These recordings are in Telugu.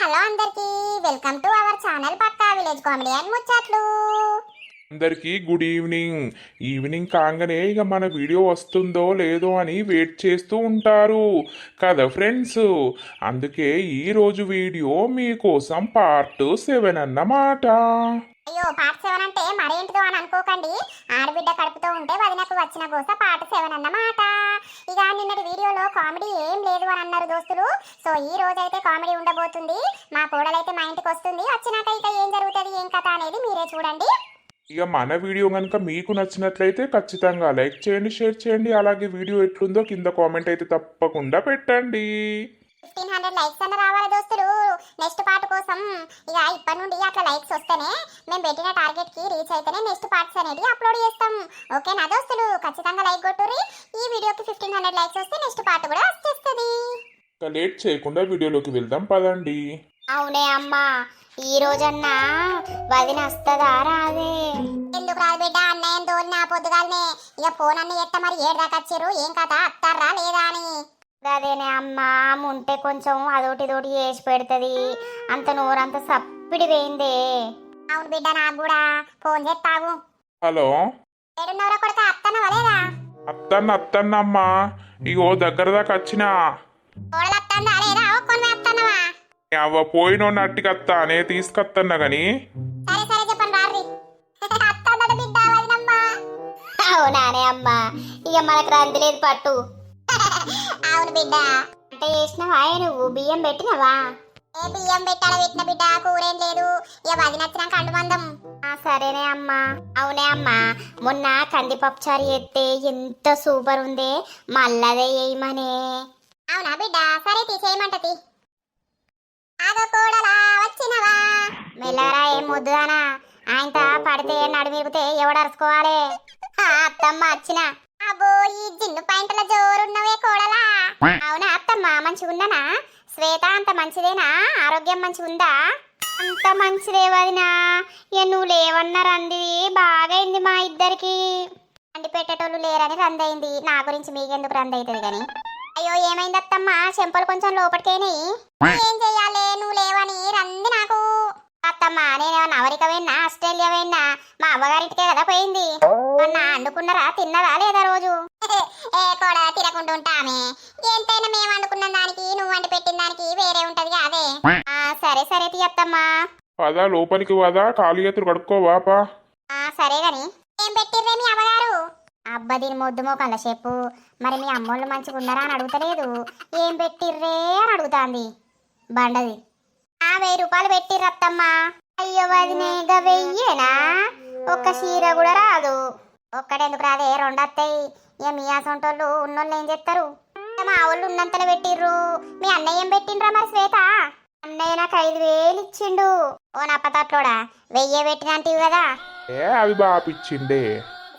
హలో అందరికి వెల్కమ్ టు అవర్ ఛానల్ పక్కా విలేజ్ కామెడీ అండ్ ముచ్చట్లు. అందరికీ గుడ్ ఈవినింగ్. ఈవినింగ్ కాగానే ఇక మన వీడియో వస్తుందో లేదో అని వెయిట్ చేస్తూ ఉంటారు. కదా ఫ్రెండ్స్? అందుకే ఈరోజు వీడియో మీకోసం పార్ట్ సెవెన్ అన్నమాట. అయ్యో పార్ట్ సెవెన్ అంటే మరేంటిదో అని అనుకోకండి. ఆడబిడ్డ కడుపుతో ఉంటే వచ్చిన గోస పార్ట్ సెవెన్ అన్నమాట. ఇక నిన్నటి వీడియోలో కామెడీ ఏం లేదు అని అన్నారు దోస్తులు. సో ఈ రోజు అయితే కామెడీ ఉండబోతుంది. మా కోడలైతే మా ఇంటికి వస్తుంది. వచ్చినాక ఇక ఏం జరుగుతుంది ఏం కథ అనేది మీరే చూడండి. ఇక మన వీడియో కనుక మీకు నచ్చినట్లయితే ఖచ్చితంగా లైక్ చేయండి షేర్ చేయండి. అలాగే వీడియో ఎట్లుందో కింద కామెంట్ అయితే తప్పకుండా పెట్టండి. ఫిఫ్టీన్ హండ్రెడ్ లైక్స్ అన్న రావాలి దోస్తులు నెక్స్ట్ పార్ట్ కోసం ఇక ఇప్పటి నుండి అట్లా లైక్స్ వస్తేనే మేము పెట్టిన టార్గెట్కి రీచ్ అయితేనే నెక్స్ట్ పార్ట్స్ అనేది అప్లోడ్ చేస్తాం. ఓకేనా దోస్తులు ఖచ్చితంగా లైక్ కొట్టుర్రి. ఈ వీడియోకి ఫిఫ్టీన్ హండ్రెడ్ లైక్స్ వస్తే నెక్స్ట్ పార్ట్ కూడా వచ్చేస్తుంది. లేట్ చేయకుండా వీడియోలోకి వెళ్దాం పదండి. అవునే అమ్మా ఈ రోజన్నా వదిన వస్తుందా రాదే? ఎందుకు రాదు బిడ్డ అన్నయ్య దోలిన పొద్దుగాలనే. ఇక ఫోన్ అన్ని ఎత్త మరి ఏడు దాకా వచ్చారు ఏం కథ అత్తారా లేదా అని. గదేనే అమ్మా ఉంటే కొంచెం అదోటి ఇదోటి చేసి పెడుతుంది. అంత నోరంత సప్పిడి వేయిందే అవును బిడ్డ నాకు కూడా. ఫోన్ చేస్తావు హలో? ఏడున్నర కొడుక అత్తనవా లేదా? అత్తన్న అత్తన్నమ్మా. ఇగో దగ్గర దాకా వచ్చినా. అవ్వ పోయిన అట్టికత్తా నే తీసుకొత్తన్నా గాని. సరే సరే చెప్పండి అవునానే అమ్మా. ఇక మనకు రంది లేదు పట్టు. అవును బిడ్డ. అంటే చేసినవా? నువ్వు? బియ్యం పెట్టినవా? ఏ బియ్యం పెట్టాల పెట్టిన బిడ్డ? కూరేం లేదు. ఇక వదిన వచ్చినాక అండుమందం ఆ, సరేనే అమ్మా. అవునే అమ్మా. మొన్న కందిపప్పు చారు ఎత్తే ఎంత సూపర్ ఉందే. మళ్ళదే వేయమనే అవునా బిడ్డ? సరే తీసేయమంటది ఆగో కోడలా వచ్చినవా? మెల్లరా ఏం ముద్దుగానా ఆయనత పడితే నడిమిరిగితే ఎవడరుచుకోవాలి ఆ, అత్తమ్మ వచ్చిన. అబ్బో ఈ జిన్ను పాయింట్ల జోరున్నవే కోడలా. అవునా అత్తమ్మ మంచిగా ఉందనా శ్వేత అంత మంచిదేనా? ఆరోగ్యం మంచిగా ఉందా అంత మంచిదే వదినా. ఇక నువ్వు లేవన్నా రంది బాగైంది మా ఇద్దరికి. అండి పెట్టేటోళ్ళు లేరని రందయింది. నా గురించి మీకెందుకు రంది అవుతుంది కానీ అయ్యో ఏమైంది అత్తమ్మ చెంపలు కొంచెం లోపలికేనాయి ఏం చెయ్యాలే? నువ్వు లేవని రంది నాకు. అత్తమ్మ నేనేమన్నా అమెరికా పోయినా ఆస్ట్రేలియా పోయినా మా అవ్వగారింటికే కదా పోయింది. మొన్న అండుకున్నారా తిన్నదా లేదా రోజు? ఏ కోడ తినకుండా ఉంటామే. ఎంతైనా మేము వండుకున్న దానికి నువ్వు వండి పెట్టిన దానికి వేరే ఉంటది అదే ఆ, సరే సరే తీయత్తమ్మా పదా లోపలికి పదా కాలు చేతులు కడుక్కోవా పా. ఆ, సరే గాని. ఏం పెట్టిర్రే మీ అమ్మగారు? అబ్బా దీని మొద్దు మోకంల చెప్పు. మరి మీ అమ్మోళ్ళు మంచిగా ఉన్నారా అని అడుగుతలేదు. ఏం పెట్టిర్రే అని అడుగుతాంది. బండది. వెయ్యి రూపాయలు పెట్టిర్రు అత్తమ్మా అయ్యో వదినే ఇక వెయ్యేనా? ఒక్క చీర కూడా రాదు. ఒక్కడెందుకు రాదే? రెండు వస్తాయి ఇక మీ అసొంటోళ్ళు ఉన్నోళ్ళు ఏం చేస్తారు మా వాళ్ళు ఉన్నంతలో పెట్టిర్రు. మీ అన్నయ్య ఏం పెట్టిండ్రా మరి శ్వేత? అన్నయ్య నాకు ఐదు వేలు ఇచ్చిండు. ఓ నప్పతట్లోడా వెయ్యే పెట్టినంటివి కదా? ఏ అది బాపిచ్చిండే.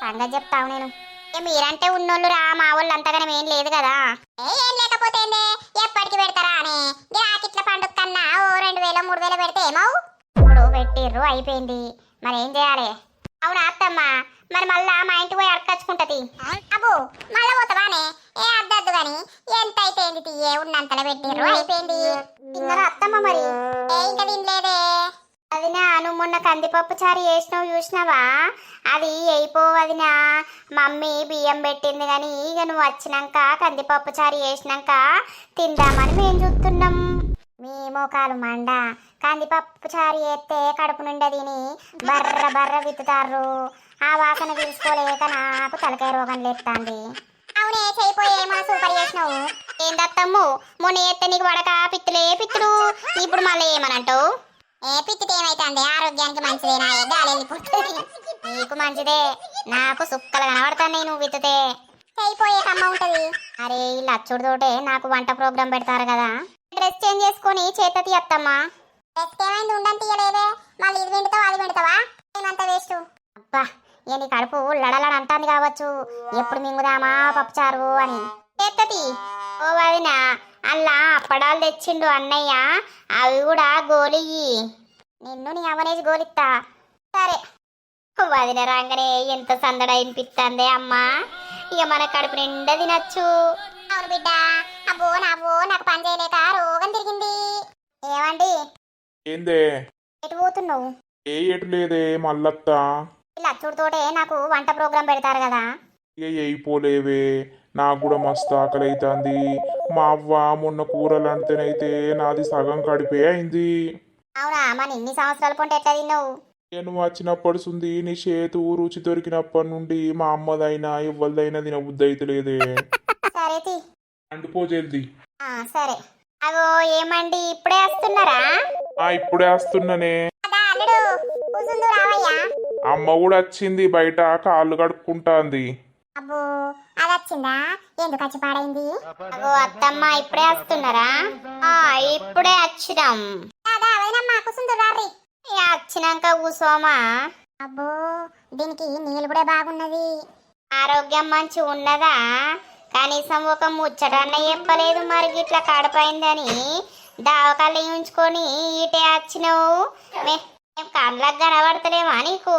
సంగతి చెప్తావు నేను. ఇక మీరంటే ఉన్నోళ్ళు రా మా వాళ్ళు అంతగానే ఏం లేదు కదా. ఏ ఏం లేకపోతే? ఎప్పటికి పెడతారా అని. గిరాకిట్ల పండుగ కన్నా ఓ రెండు వేల మూడు వేల పెడితే ఏమవు? ఇప్పుడు పెట్టిర్రు అయిపోయింది. మరి ఏం చేయాలి? అవునా అత్తమ్మ? మరి మళ్ళా మా ఇంటికి పోయి అడకచ్చుకుంటది అబ్బో మళ్ళా పోతావానే? ఏ అద్దద్దు గాని ఎంత అయిపోయింది తీయే ఉన్నంతలో పెట్టిర్రు అయిపోయింది. తిన్నదా అత్తమ్మ మరి. ఏ ఇంకా తినలేదే? అదినా నువ్వు మొన్న కందిపప్పు చారు చేసినావు చూసినావా? అది అయిపోవదినా. మమ్మీ బియ్యం పెట్టింది కానీ ఇక నువ్వు వచ్చినాక కందిపప్పు చారు చేసినాక తిందామని మేము చూస్తున్నాం. మీ మోకాలు మండ కందిపప్పు చారు చేస్తే కడుపు నిండా తిని బర్ర బర్ర విత్తుతారు ఆ వాసన తీసుకోలేక నాకు తలకాయ రోగం లేస్తుంది అవునే చేయిపోయే మన సూపర్ చేసినావు ఏందత్తమ్ము మొన్న ఎత్తే నీకు పడక పిత్తులే పిత్తులు. ఇప్పుడు మళ్ళీ ఏమనంటావు? ఏ పిచ్చితే ఏమైతుంది? ఆరోగ్యానికి మంచిదేనా ఏ గాలి వెళ్ళిపోతుంది నీకు మంచిదే. నాకు సుక్కలు కనబడతాను నువ్వు విత్తుతే. చేయిపోయే కమ్మ ఉంటుంది. అరే ఈ లచ్చుడితోటే నాకు వంట ప్రోగ్రాం పెడతారు కదా. డ్రెస్ చేంజ్ చేసుకొని చేత తీయత్తమ్మా. రెస్ట్ ఏమైంది? ఉండని తీయలేదే. మళ్ళీ ఇది విండుతావా అది విండుతావా ఏమంత వేస్ట్? అబ్బా ఏ నీ కడుపు లడలడ అంటాంది కావచ్చు. ఎప్పుడు మింగుదామా పప్పుచారు అని. చేత్తది ఓ వదిన అల్లా అప్పడాలు తెచ్చిండు అన్నయ్య. అవి కూడా గోలియ్యి. నిన్ను నీ అవనేసి గోలిత్తా. సరే. వదిన రాగానే ఎంత సందడ వినిపిస్తుంది అమ్మా. ఇక మన కడుపు నిండా తినచ్చు. అవును బిడ్డ. అబ్బో నాకు పని చేయలేక రోగం తిరిగింది. ఏమండి ఏందే? ఎటు పోతున్నావు? ఏ ఎటు లేదే మల్లత్తా. నాకు వంట ప్రోగ్రాం పెడతారు కదా. ఇక అయిపోలేవే నాకు కూడా మస్తు ఆకలి అవుతుంది మా అవ్వ మొన్న కూరలు అంటేనైతే నాది సగం కడిపే అయింది. అవునా? మన ఇన్ని సంవత్సరాల పొంట ఎట్లా తిన్నావు? నేను వచ్చినప్పటి సుంది నీ చేతు రుచి దొరికినప్పటి నుండి మా అమ్మదైనా ఇవ్వలదైనా తినబుద్ధి అయితే లేదే సరే తి అంటుపో జల్ది. ఆ, సరే. అగో ఏమండి? ఇప్పుడే వస్తున్నారా? ఆ ఇప్పుడే వస్తున్నానే. అమ్మ కూడా వచ్చింది బయట కాళ్ళు కడుక్కుంటాంది. అబ్బో అది వచ్చిందా? ఎందుకు వచ్చి పాడైంది? అగో అత్తమ్మ ఇప్పుడే వస్తున్నారా? ఆ ఇప్పుడే వచ్చినాం. రారి ఇక వచ్చినాక కూసోమా? అబ్బో దీనికి నీళ్ళు కూడా బాగున్నది. ఆరోగ్యం మంచి ఉన్నదా కనీసం ఒక ముచ్చటన్న చెప్పలేదు మరి గిట్లా కడపైందని దావకాళ్ళు ఉంచుకొని ఇటే వచ్చినావు మే- మేం కళ్ళకు కనబడతలేమా నీకు?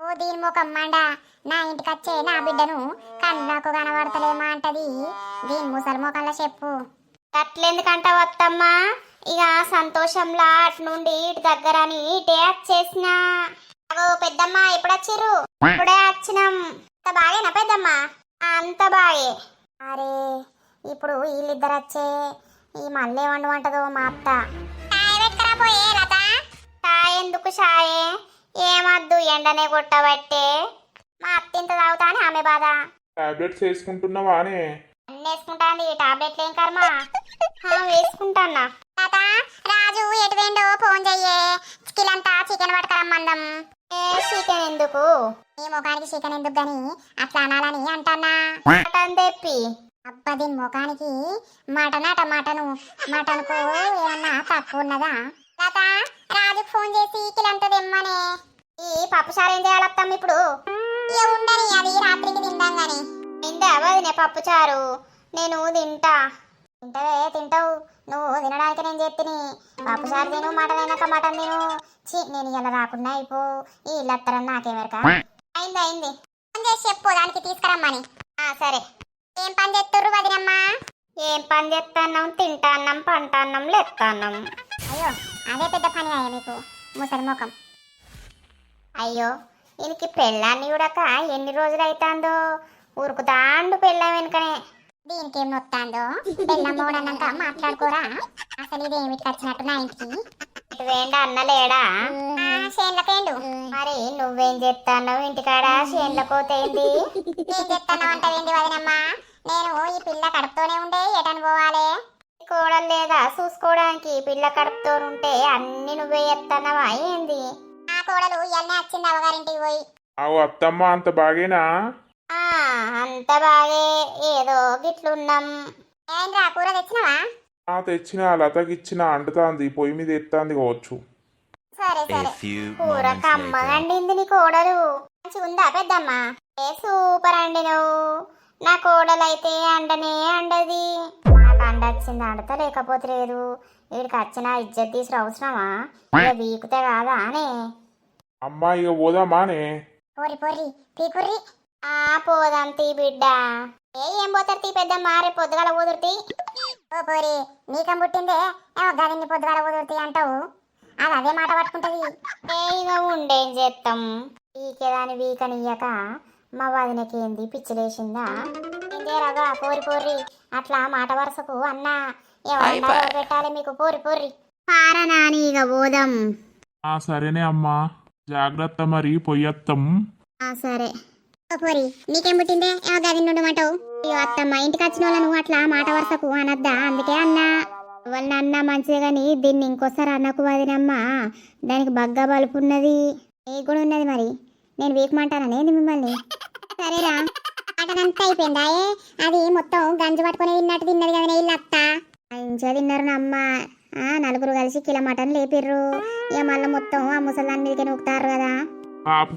ఓ దీని ముఖం మండ. నా ఇంటికి వచ్చే నా బిడ్డను కళ్ళకు కనబడతలేమా అంటది. దీని ముసలి ముఖంలో చెప్పు. అట్లెందుకంట వత్తమ్మా? ఇక సంతోషంలా అటు నుండి ఇటు దగ్గరని ఇటే వచ్చేసిన అగో పెద్దమ్మ ఎప్పుడు వచ్చిర్రు ఇప్పుడే వచ్చినాం అంత బాగేనా పెద్దమ్మ? అంత బాగే. అరే ఇప్పుడు వీళ్ళిద్దరు వచ్చే ఈ మళ్ళీ ఏమండు అంటదో మా అత్త ఎందుకు చాయే ఏమద్దు ఎండనే కొట్టబట్టే. మా అత్త ఇంత తాగుతానే ఆమె బాధ. టాబ్లెట్స్ వేసుకుంటున్నావానే అన్నీ వేసుకుంటాంది టాబ్లెట్లు ఏం కర్మ? హా, వేసుకుంటానా లత రాజు ఎటు వేండో ఫోన్ చెయ్యే. చికెన్ చికెన్ పట్టుకురమ్మందం. చికెన్ ఎందుకు? ఈ ముఖానికి చికెన్ ఎందుకు గాని? అట్లా అనాలని అంటన్నా. మటన్ తెప్పి. అబ్బా దీని ముఖానికి మటన్ అట మటను మటన్కు ఏమన్నా తక్కువ ఉన్నదా? లత రాజుకు ఫోన్ చేసి కిలంతా తెమ్మనే. ఈ పప్పు చారు ఏం చేయాలత్తాం ఇప్పుడు? ఇక ఉండని అది రాత్రికి తిందాం గాని. ఇందా వదినే పప్పు చారు. నేను తింటా. తింటవే తింటావు. నువ్వు తినడానికి నేను చెప్తిని చారు తిను మటన్ అయినాక మటన్ తిను. ఛీ నేను ఇలా రాకుండా అయిపో. ఈ ఇల్లత్తరని నాకేమెరక అయింది అయింది. ఫోన్ చేసి చెప్పు దానికి తీసుకురమ్మని. ఆ సరే. ఏం పని చేస్తుర్రు వదినమ్మా? ఏం పని చేస్తాన్నాం తింటాన్నాం పంటాన్నాం లెత్తాన్నాం. అయ్యో అదే పెద్ద పని అయ్యా మీకు. ముసలి ముఖం. అయ్యో ఈయనకి పెళ్ళాన్ని చూడక ఎన్ని రోజులు అవుతాందో ఉరుకుతాండు పెళ్ళం వెనుకనే. దీనికి ఏం నొత్తాందో బెల్లం మోడన్నాక మాట్లాడుకోరా? అసలు ఇది ఏమిటికి వచ్చినట్టు నా ఇంటికి అన్న లేడా? ఆ, చేన్లకేండు? మరి నువ్వేం చెప్తాన్నావు ఇంటికాడ? చేన్ల పోతేంది? ఏం చెప్తాను వదినమ్మా? నేను ఈ పిల్ల కడుపుతోనే ఉండే ఎటని పోవాలి? కోడలు లేదా? చూసుకోవడానికి పిల్ల కడుపుతో ఉంటే అన్ని నువ్వే ఎత్తన్నావా ఏంది? నా కోడలు ఇవన్నీ వచ్చింది అవగారింటికి పోయి. అవు అత్తమ్మ అంత బాగేనా? ఆ అంత బాగే ఏదో గిట్లున్నాం. ఏంద్రా కూర తెచ్చినవా? ఆ తెచ్చిన లతకిచ్చిన అంటుతాంది పొయ్యి మీద ఎత్తాంది కావచ్చు. సరే A సరే. few కూర moments later. కమ్మగండింది నీ కోడలు మంచిగా ఉందా పెద్దమ్మ? ఏ సూపర్ అండి నువ్వు నా కోడలైతే అండనే అండది. నాకు అండ వచ్చింది అండతా లేకపోతే లేదు. వీడికి వచ్చిన ఇజ్జత్ తీసుకు అవసరమా? ఇక వీకుతే కాదా అనే అమ్మ ఇక పోదామానే. పోరి పోరి పీకుర్రి. ఆ పోదాం తీ బిడ్డ. ఏ ఏం పోతారు తీ పెద్దమ్మ? రేపు పొద్దుగాల కుదురుతీ ఓ పోరి నీకం పుట్టిందే? ఏమో గదిన్ని పొద్దుగాల కుదురుతాయి అంటావు. అది అదే మాట పట్టుకుంటది. ఏ ఇక ఉండేం చేస్తాం వీకేదాని వీకనియ్యక మా వదినకి ఏంది పిచ్చిలేసిందా రగా పోరి పోరి. అట్లా మాట వరుసకు అన్నా. ఏమన్నా పెట్టాలి మీకు పోరి పోరి. పార నాని ఇక పోదాం. ఆ సరేనే అమ్మా. జాగ్రత్త మరి పొయ్యత్తం ఆ సరే. పోరి నీకేం పుట్టిందే? ఏమో గదిన్ని ఉండమంటావు అయ్యో అత్తమ్మ ఇంటికి వచ్చిన వాళ్ళను అట్లా మాట వరుసకు అనద్దా? అందుకే అన్నా. వాళ్ళ అన్న మంచిదే కానీ దీన్ని ఇంకోసారి అన్నకు వదినమ్మా. దానికి బగ్గా బలుపున్నది నీకు కూడా ఉన్నది మరి? నేను వీకమంటానని ఏంది మిమ్మల్ని? సరేరా. అటనంతా అయిపోయిందా ఏ? అది మొత్తం గంజు పట్టుకొని తిన్నట్టు తిన్నది కదా నీళ్ళు అత్త. మంచిగా తిన్నారు అమ్మ ఆ, నలుగురు కలిసి కిలో మటన్ లేపిర్రు. ఇక మళ్ళీ మొత్తం ఆ ముసలాన్ని మీదకి నొక్కుతారు కదా? పాప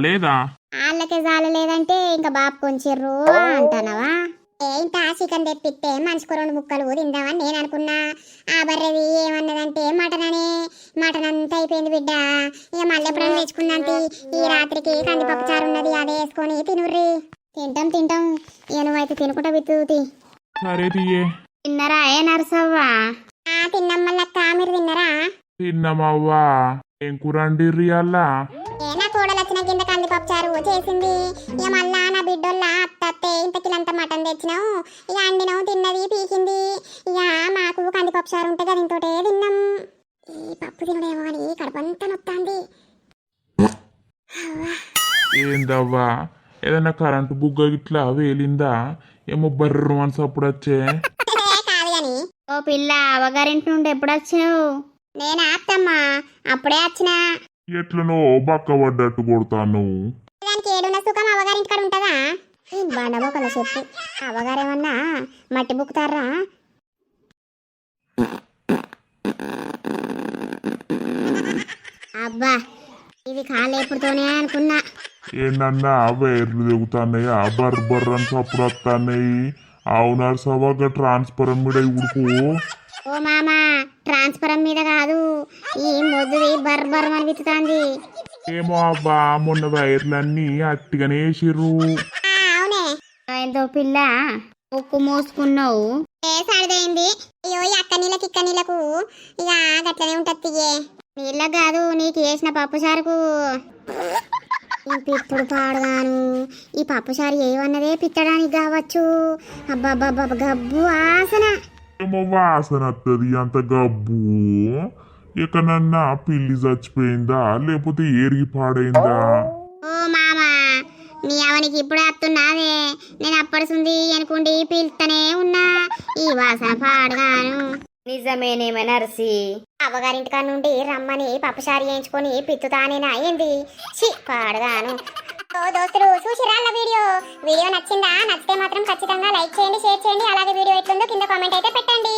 లేదా? వాళ్ళకే జాలలేదంటే ఇంకా బాబు కొంచెర్రు అంటానవా? ఏ ఇంత చికెన్ తెప్పిస్తే మనిషికి రెండు ముక్కలు తిందామని నేను అనుకున్నా. ఆ బర్రెది ఏమన్నదంటే మటన్ అని. మటన్ అంతా అయిపోయింది బిడ్డ. ఇక మళ్ళీ ఎప్పుడైనా ఈ రాత్రికి కందిపప్పు చారు ఉన్నది అదే వేసుకొని తినుర్రి. తింటాం తింటాం. ఇక నువ్వైతే తినుకుంటా విత్తుతి సరే తీయే. తిన్నరా ఏ నరసవ్వా? ఆ తిన్నాం మల్లక్క. మీరు తిన్నారా? తిన్నమవ్వా ఏం కూరండి రియల్లా ఏ నా కోడలు వచ్చిన కింద కందిపప్పు చారు చేసింది. ఇక మళ్ళా నా బిడ్డోళ్ళ అత్తత్తే ఇంతకిలంత మటన్ తెచ్చినావు. ఇక అండినావు తిన్నది పీకింది. ఇక మాకు కందిపప్పు చారు ఉంటే కదా ఇంతోటే తిన్నాం. ఈ పప్పు తినడేమో అని కడుపంతా నొత్తాంది. ఏందవ్వా? ఏదైనా కరెంటు బుగ్గ ఇట్లా వేలిందా? ఏమో బర్రు మనసు అప్పుడు వచ్చే కాదు గాని. ఓ పిల్ల అవగారింటి నుండి ఎప్పుడు వచ్చినావు నేను అత్తమ్మా? అప్పుడే వచ్చినా. ఎట్లనో బక్కబడ్డట్టు కొడతాను. దానికి ఏడున్న సుఖం అవగారింటి కాడ ఉంటుందా? ఈ బండబోకల చెప్పు. అవగారేమన్నా మట్టి బుక్కుతారా? అబ్బా ఇది కాలు ఎప్పుడుతోనే అనుకున్నా. ఏంటన్నా వైర్లు దిగుతాన్నాయా బర్ బర్ అని సప్పుడు వస్తాన్నాయి అవునారు సవాగా ట్రాన్స్ఫర్ మీద ఉడుకు. ఓ మామా ట్రాన్స్ఫరం మీద కాదు. ఈ మొద్దుది బర్ బర్ అని విత్తుతాంది ఏమో అబ్బా మొన్న వైర్లన్నీ అట్టిగానే వేసిర్రు అవునే. ఏందో పిల్ల ఉక్కు మోసుకున్నావు. ఏ సాడిదైంది అయ్యో ఈ అక్క నీళ్ళకి ఇక్క నీళ్ళకు ఇక గట్లనే ఉంటది నీళ్ళ కాదు నీకు వేసిన పప్పు సారుకు ఈ పిత్తుడు పాడుగాను. ఈ పప్పుసారి ఏమన్నదే పిత్తడానికి కావచ్చు. అబ్బాబ్బా గబ్బు ఆసన ఏమో వాసన వస్తుంది అంత గబ్బు. ఎక్కడన్నా పిల్లి చచ్చిపోయిందా? లేకపోతే ఏరిగి పాడైందా? ఓ మామా నీ అవనికి ఇప్పుడే వస్తున్నాదే నేను అప్పడుసుంది అనుకుండి పిలుస్తూనే ఉన్నా. ఈ వాసన పాడుగాను. నిజమేనేమే నర్సి. అవ్వగారింటికా నుండి రమ్మని పప్పుసారి వేయించుకొని పిత్తుతానేనా అయింది చి పాడుగాను. ఓ దోస్తులు చూసిరాళ్ళ వీడియో? వీడియో నచ్చిందా? నచ్చితే మాత్రం ఖచ్చితంగా లైక్ చేయండి షేర్ చేయండి. అలాగే వీడియో ఎట్లుందో కింద కామెంట్ అయితే పెట్టండి.